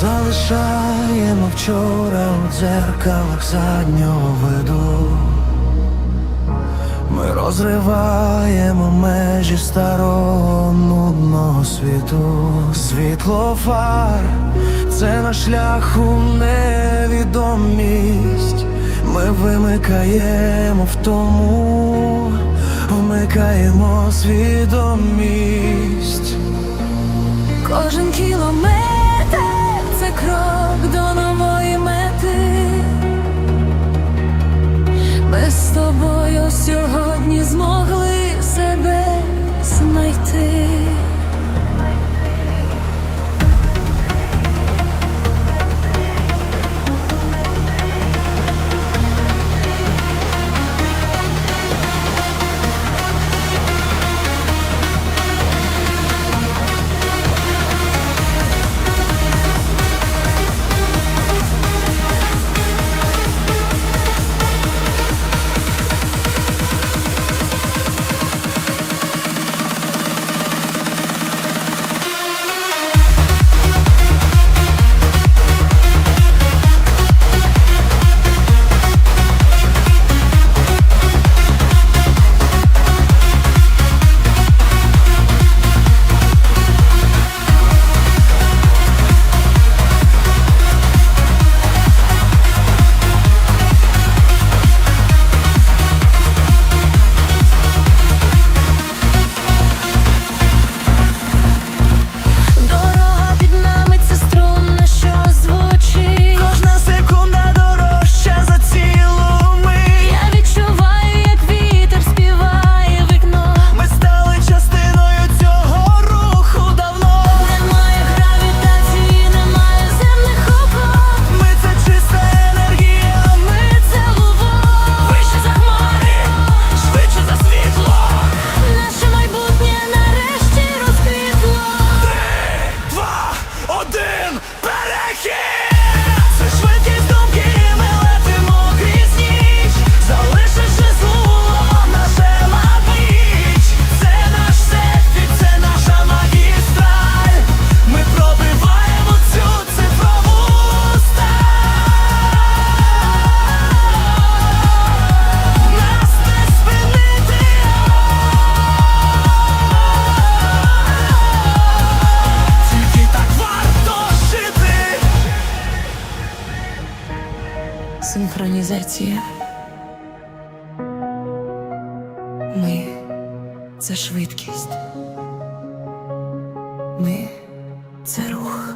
Залишаємо вчора у дзеркалах заднього виду. Ми розриваємо межі старого нудного світу. Світло фар це на шляху невідомість. Ми вимикаємо в тому, вмикаємо свідомість. все Синхронізація. Ми це швидкість. Ми це рух.